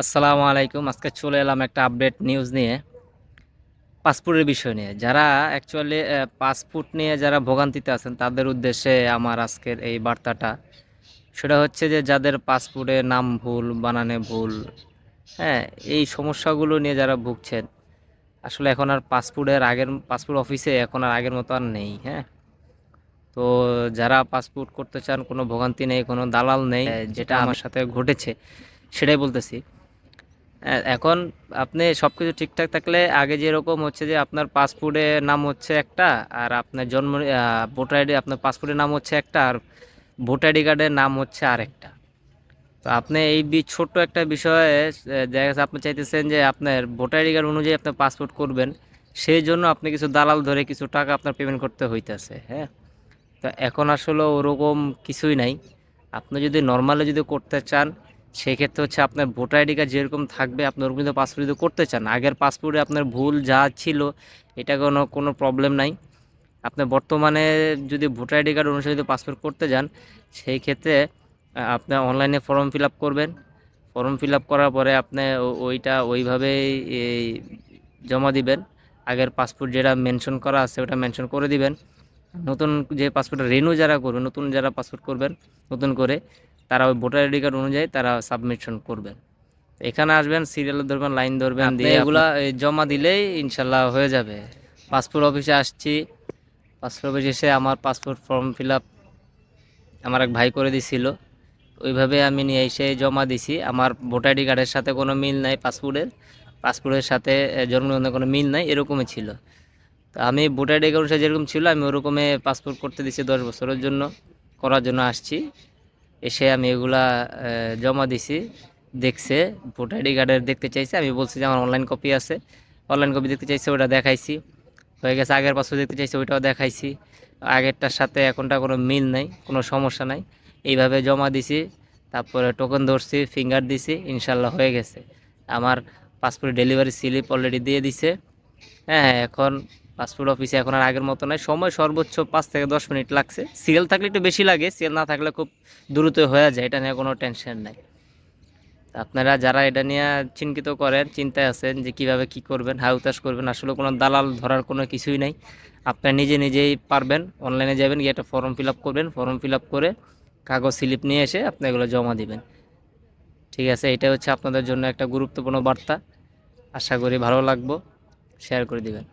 আসসালামু আলাইকুম। আজকে চলে এলাম একটা আপডেট নিউজ নিয়ে, পাসপোর্টের বিষয় নিয়ে। যারা অ্যাকচুয়ালি পাসপোর্ট নিয়ে যারা ভোগান্তিতে আছেন, তাদের উদ্দেশ্যে আমার আজকের এই বার্তাটা। সেটা হচ্ছে যে, যাদের পাসপোর্টে নাম ভুল, বানানে ভুল হ্যাঁ এই সমস্যাগুলো নিয়ে যারা ভুগছেন, আসলে এখন আর পাসপোর্টের আগের, পাসপোর্ট অফিসে এখন আর আগের মতো আর নেই হ্যাঁ। তো যারা পাসপোর্ট করতে চান কোনো ভোগান্তি নেই কোনো দালাল নেই যেটা আমার সাথে ঘটেছে সেটাই বলতেছি। এখন আপনি সব কিছু ঠিকঠাক থাকলে আগে যেরকম হচ্ছে যে আপনার পাসপোর্টে নাম হচ্ছে একটা আর আপনার জন্ম ভোটার আইডি আপনার পাসপোর্টের নাম হচ্ছে একটা আর ভোটার আইডি কার্ডের নাম হচ্ছে আরেকটা। তো আপনি এই বি- ছোট্ট একটা বিষয়ে দেখা যাচ্ছে আপনি চাইতেছেন যে আপনার ভোটার আইডি কার্ড অনুযায়ী আপনার পাসপোর্ট করবেন সেই জন্য আপনি কিছু দালাল ধরে কিছু টাকা আপনার পেমেন্ট করতে হইতেছে হ্যাঁ? তো এখন আসলে ওরকম কিছুই নাই। আপনি যদি নর্মালি যদি করতে চান, সেক্ষেত্রে হচ্ছে আপনার ভোটার আইডি কার্ড যেরকম থাকবে, আপনি ওরকম যদি পাসপোর্ট যদি করতে চান, আগের পাসপোর্টে আপনার ভুল যা ছিল, এটা কোনো কোনো প্রবলেম নাই। আপনি বর্তমানে যদি ভোটার আইডি কার্ড অনুসারে যদি পাসপোর্ট করতে যান সেই ক্ষেত্রে আপনি অনলাইনে ফর্ম ফিল আপ করবেন। ফর্ম ফিল আপ করার পরে আপনি ওইটা ওইভাবেই জমা দিবেন। আগের পাসপোর্ট যেটা মেনশন করা আছে, ওটা মেনশন করে দিবেন। নতুন যে পাসপোর্ট রেনু যারা করবে নতুন যারা পাসপোর্ট করবেন নতুন করে তারা ওই ভোটার আইডি কার্ড অনুযায়ী তারা সাবমিশন করবেন এখানে আসবেন সিরিয়াল ধরবেন লাইন ধরবেন দিয়ে এগুলা জমা দিলেই ইনশাল্লাহ হয়ে যাবে। পাসপোর্ট অফিসে আসছি। পাসপোর্ট অফিসে এসে আমার পাসপোর্ট ফর্ম ফিল আপ আমার এক ভাই করে দিছিল। ওইভাবে আমি নিয়ে এসে জমা দিছি। আমার ভোটার আইডি কার্ডের সাথে কোনো মিল নাই পাসপোর্টের পাসপোর্টের সাথে এ, জন্ম নিবন্ধনের কোনো মিল নাই এরকমই ছিল। তো আমি ভোটার আইডি কার্ড যেরকম ছিল, আমি ওরকমে পাসপোর্ট করতে দিছি দশ বছরের জন্য, করার জন্য আসছি। এসে আমি এগুলা জমা দিছি, দেখছে, ভোটার আইডি কার্ডের দেখতে চাইছে, আমি বলছি যে আমার অনলাইন কপি আছে। অনলাইন কপি দেখতে চাইছে, ওটা দেখাইছি। হয়ে গেছে, আগের পাসপোর্ট দেখতে চাইছে, ওইটাও দেখাইছি। আগেরটার সাথে এখনটা কোনো মিল নাই, কোনো সমস্যা নাই। এইভাবে জমা দিছি, তারপরে টোকেন ধরছি ফিঙ্গার দিছি ইনশাল্লাহ হয়ে গেছে। আমার পাসপোর্ট ডেলিভারি স্লিপ অলরেডি দিয়ে দিছে। হ্যাঁ এখন পাসপোর্ট অফিসে এখন আর আগের মতো নয় সময় সর্বোচ্চ পাঁচ থেকে দশ মিনিট লাগছে। সিএল থাকলে একটু বেশি লাগে সিএল না থাকলে খুব দ্রুত হয়ে যায়, এটা নিয়ে কোনো টেনশন নাই। আপনারা যারা এটা নিয়ে চিন্তিত করেন, চিন্তায় আছেন যে কীভাবে কি করবেন হাউতাস করবেন, আসলে কোনো দালাল ধরার কোনো কিছুই নাই। আপনারা নিজে নিজেই পারবেন অনলাইনে যাবেন, গিয়ে একটা ফর্ম ফিল করবেন। ফর্ম ফিল করে কাগজ স্লিপ নিয়ে এসে আপনি এগুলো জমা দিবেন। ঠিক আছে এটা হচ্ছে আপনাদের জন্য একটা গুরুত্বপূর্ণ বার্তা। আশা করি ভালো লাগবো শেয়ার করে দিবেন।